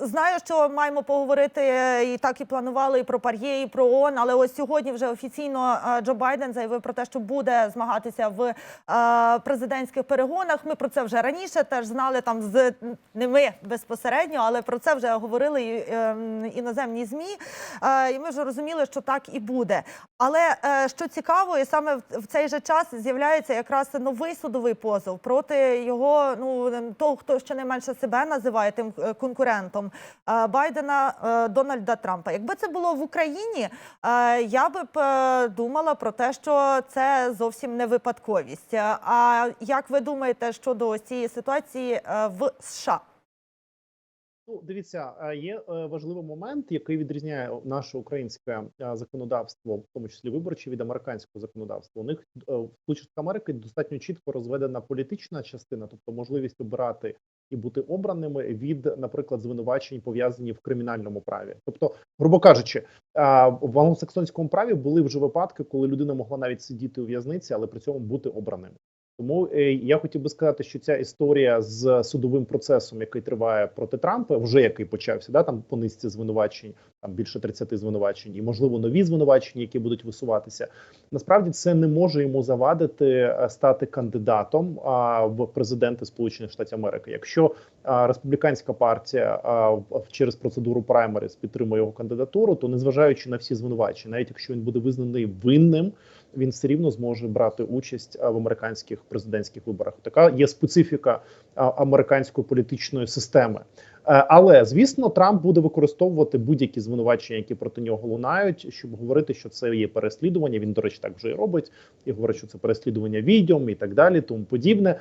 знаю, що маємо поговорити е, і так і планували і про Пар'є, і про ООН, але ось сьогодні вже офіційно е, Джо Байден заявив про те, що буде змагатися в е, президентських перегонах. Ми про це вже раніше теж знали там з не ми безпосередньо, але про це вже говорили і, е, іноземні змі. І ми вже розуміли, що так і буде. Але що цікаво, і саме в, цей же час з'являється якраз новий судовий позов проти його, ну того, хто щонайменше себе називає тим конкурентом е, Байдена е, Дональда Трампа. Якби це було в Україні, е, я би б думала про те, що це зовсім не випадковість. А як ви думаєте щодо ось цієї ситуації в США? Ну, дивіться, є важливий момент, який відрізняє наше українське законодавство, в тому числі виборче, від американського законодавства. У них в Сполучених Америки достатньо чітко розведена політична частина, тобто можливість обирати і бути обраними від, наприклад, звинувачень пов'язані в кримінальному праві. Тобто, грубо кажучи, в англосаксонському праві були вже випадки, коли людина могла навіть сидіти у в'язниці, але при цьому бути обраним. Тому е, я хотів би сказати, що ця історія з судовим процесом, який триває проти Трампа, вже який почався, да там по низці звинувачень, там більше 30 звинувачень, і можливо нові звинувачення, які будуть висуватися. Насправді це не може йому завадити е, стати кандидатом а, в президенти Сполучених Штатів Америки. Якщо а, республіканська партія а, через процедуру праймерис підтримує його кандидатуру, то незважаючи на всі звинувачення, навіть якщо він буде визнаний винним він все рівно зможе брати участь в американських президентських виборах. Така є специфіка американської політичної системи. Е, Але звісно, Трамп буде використовувати будь-які звинувачення, які проти нього лунають, щоб говорити, що це є переслідування. Він, до речі, так вже і робить, і говорить, що це переслідування відьом і так далі, тому подібне.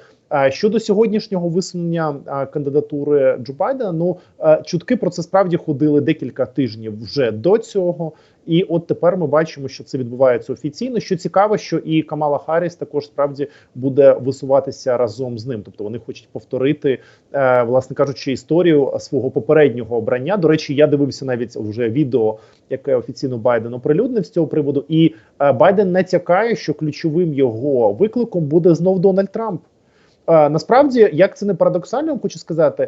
Щодо сьогоднішнього висунення кандидатури Джо Байдена, ну е, чутки про це справді ходили декілька тижнів вже до цього. І от тепер ми бачимо, що це відбувається офіційно. Що цікаво, що і Камала Харріс також справді буде висуватися разом з ним. Тобто вони хочуть повторити, е, власне кажучи, історію свого попереднього обрання. До речі, я дивився навіть вже відео, яке офіційно Байден оприлюднив з цього приводу. І е, Байден натякає, що ключовим його викликом буде знов Дональд Трамп. Е, Насправді, як це не парадоксально, хочу сказати,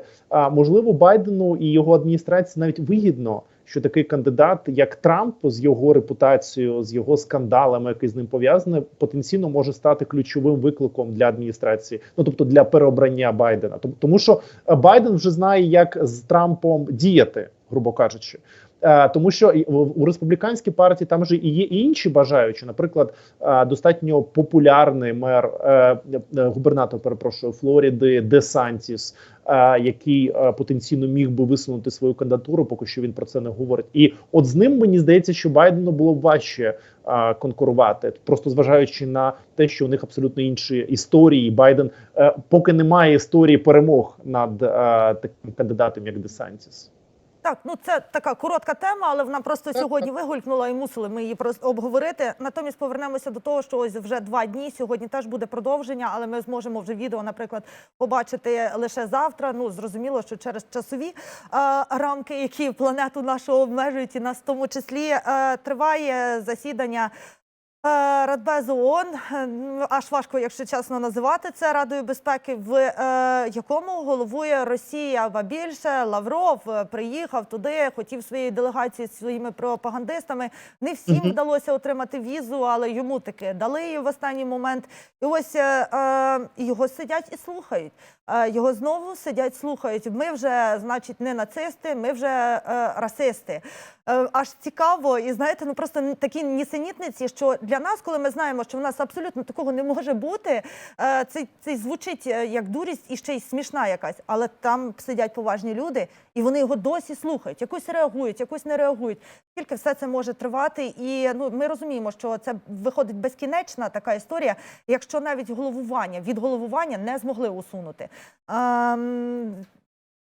можливо, Байдену і його адміністрації навіть вигідно, що такий кандидат, як Трамп, з його репутацією, з його скандалами, які з ним пов'язані, потенційно може стати ключовим викликом для адміністрації, ну тобто для переобрання Байдена. Тому, тому що е, Байден вже знає, як з Трампом діяти, грубо кажучи. Тому що у республіканській партії там же і є інші бажаючі. Наприклад, достатньо популярний мер е, е, губернатор, перепрошую, Флориди Де Сантіс, який е, потенційно міг би висунути свою кандидатуру, поки що він про це не говорить. І от з ним мені здається, що Байдену було б важче конкурувати, просто зважаючи на те, що у них абсолютно інші історії. Байден поки немає історії перемог над таким кандидатом, як Де Сантіс. Так, ну це така коротка тема, але вона просто сьогодні вигулькнула і мусили ми її обговорити. Натомість повернемося до того, що ось вже два дні. Сьогодні теж буде продовження, але ми зможемо вже відео, наприклад, побачити лише завтра. Ну зрозуміло, що через часові е, рамки, які планету нашу обмежують, і нас в тому числі е, триває засідання. Е, Радбезу ООН, аж важко, якщо чесно, називати це Радою безпеки, в е, якому головує Росія, ба більше Лавров е, приїхав туди, хотів своєю делегацією зі своїми пропагандистами. Не всім вдалося отримати візу, але йому таки дали її в останній момент. І ось його сидять і слухають. Його знову сидять, слухають. Ми вже, значить, не нацисти, ми вже расисти. Аж цікаво, і знаєте, ну просто такі нісенітниці, що для нас, коли ми знаємо, що в нас абсолютно такого не може бути, це, це звучить е, як дурість і ще й смішна якась. Але там сидять поважні люди, і вони його досі слухають. Якось реагують, якось не реагують. Скільки все це може тривати? І ну ми розуміємо, що це виходить безкінечна така історія, якщо навіть головування від головування не змогли усунути. Ем,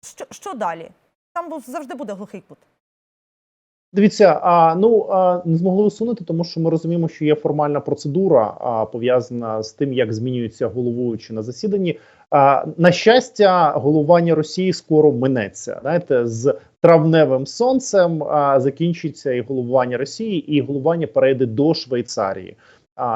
що, що далі? Там завжди буде глухий кут. Дивіться, а ну а, не змогли усунути, тому що ми розуміємо, що є формальна процедура, а, пов'язана з тим, як змінюються головуючі на засіданні. А, на щастя, головування Росії скоро минеться. Знаєте, з травневим сонцем а, закінчиться і головування Росії, і головування перейде до Швейцарії.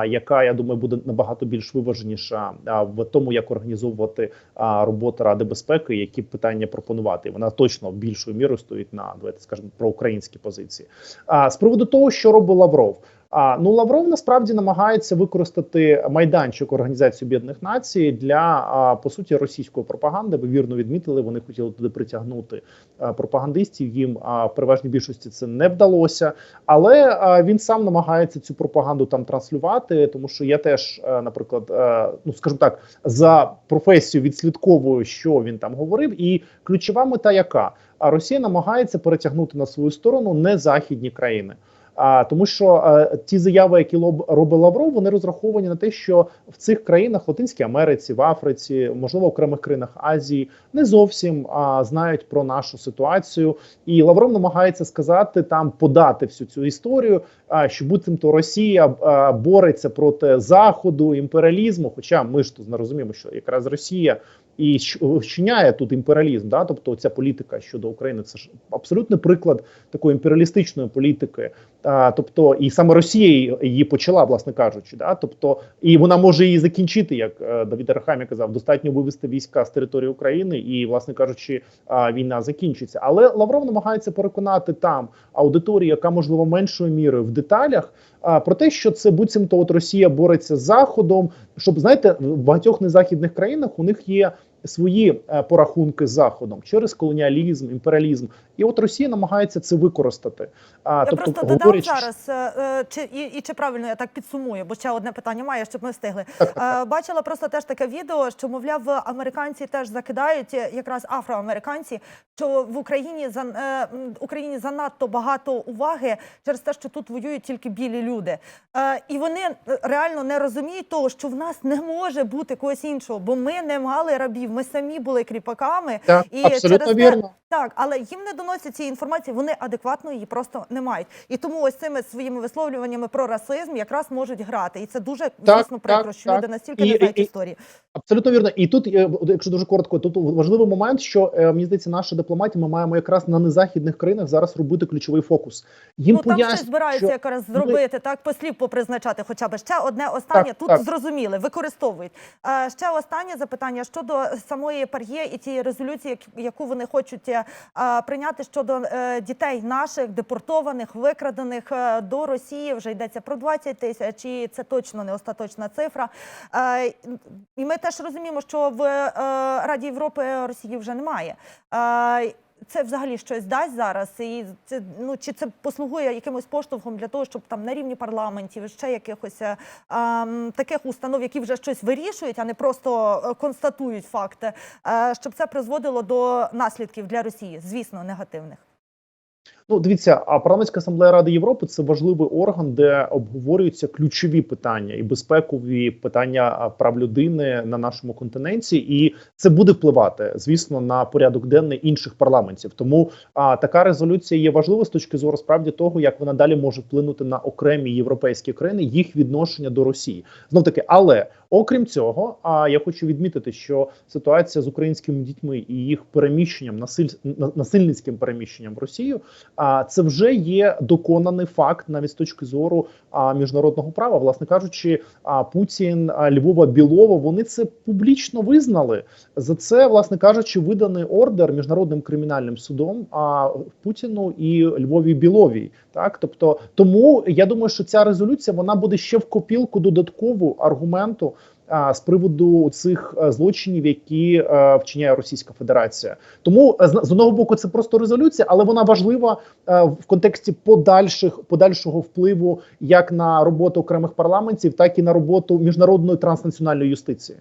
Яка я думаю буде набагато більш виваженіша в тому, як організовувати роботу Ради безпеки, які питання пропонувати. Вона точно більшою мірою стоїть на давайте скажемо про українські позиції. А з приводу того, що робив Лавров. А ну Лавров насправді намагається використати майданчик Організації Об'єднаних Націй для по суті російської пропаганди. Ви вірно відмітили, вони хотіли туди притягнути пропагандистів. Їм в переважній більшості це не вдалося, але він сам намагається цю пропаганду там транслювати, тому що я теж, а, наприклад, а, ну скажу так, за професію відслідковую, що він там говорив, і ключова мета яка? А Росія намагається перетягнути на свою сторону не західні країни. А тому, що е, ті заяви, які лоб робить Лавров, вони розраховані на те, що в цих країнах Латинській Америці, в Африці, можливо, в окремих країнах Азії, не зовсім а, знають про нашу ситуацію. І Лавров намагається сказати там, подати всю цю історію, а, що буцімто Росія а, бореться проти заходу, імперіалізму. Хоча ми ж тут розуміємо, що якраз Росія. І вчиняє тут імперіалізм, да, тобто ця політика щодо України, це ж абсолютний приклад такої імперіалістичної політики. А, тобто, і саме Росія її- почала, власне кажучи, да, тобто, і вона може її закінчити, як е, Давід Арахамі казав, достатньо вивести війська з території України, і, власне кажучи, війна закінчиться. Але Лавров намагається переконати там аудиторію, яка можливо меншою мірою в деталях. А про те, що це буцімто от Росія бореться з Заходом, щоб знаєте, в багатьох незахідних країнах у них є свої е, порахунки з заходом через колоніалізм, імперіалізм, і от Росія намагається це використати. А Я тобто просто додам зараз, е, е, чи і, і чи правильно я так підсумую, бо ще одне питання має, щоб ми встигли. Е, Бачила просто теж таке відео, що мовляв, американці теж закидають якраз афроамериканці, що в Україні за Україні занадто багато уваги через те, що тут воюють тільки білі люди. І вони реально не розуміють того, що в нас не може бути когось іншого, бо ми не мали рабів, ми самі були кріпаками. так, і абсолютно через те- вірно. Так, але їм не доносять цієї інформації, вони адекватно її просто не мають. І тому ось цими своїми висловлюваннями про расизм якраз можуть грати. І це дуже звісно прикро, що так. люди настільки І- не знають і- історії. Абсолютно вірно. І тут, е, якщо дуже коротко, тут важливий момент, що е, мені здається, наша дипломатія, ми маємо якраз на незахідних країнах зараз робити ключовий фокус. Їм ну там пояснюють, щось збираються що якраз зробити, так послів попризначати. Хоча б ще одне останнє Так, тут так. зрозуміли, використовують. Е, ще останнє запитання щодо самої пар'є і тієї резолюції, яку вони хочуть прийняти щодо е, дітей наших депортованих, викрадених е, до Росії. Вже йдеться про 20 тисяч, і це точно не остаточна цифра. Е, і ми теж розуміємо, що в Раді Європи Росії вже немає. Це взагалі щось дасть зараз, і це ну чи це послугує якимось поштовхом для того, щоб там на рівні парламентів ще якихось е, ем, таких установ, які вже щось вирішують, а не просто е, констатують факти, е, щоб це призводило до наслідків для Росії, звісно, негативних. Ну, дивіться, а парламентська асамблея Ради Європи це важливий орган, де обговорюються ключові питання і безпекові питання прав людини на нашому континенті, і це буде впливати, звісно, на порядок денний інших парламентів. Тому а, така резолюція є важлива з точки зору справді того, як вона далі може вплинути на окремі європейські країни, їх відношення до Росії. Знов таки, але окрім цього, а я хочу відмітити, що ситуація з українськими дітьми і їх переміщенням насиль... насильницьким переміщенням в Росію. А це вже є доконаний факт навіть з точки зору а, міжнародного права. Власне кажучи, а Путін, Львова Білова, вони це публічно визнали. За це, власне кажучи, виданий ордер міжнародним кримінальним судом а Путіну і Львові Біловій. Так, тобто, тому я думаю, що ця резолюція вона буде ще в копілку додаткову аргументу. З приводу цих е, злочинів, які е, вчиняє Російська Федерація, тому е, з одного боку це просто резолюція, але вона важлива в контексті подальших подальшого впливу як на роботу окремих парламентів, так і на роботу міжнародної транснаціональної юстиції.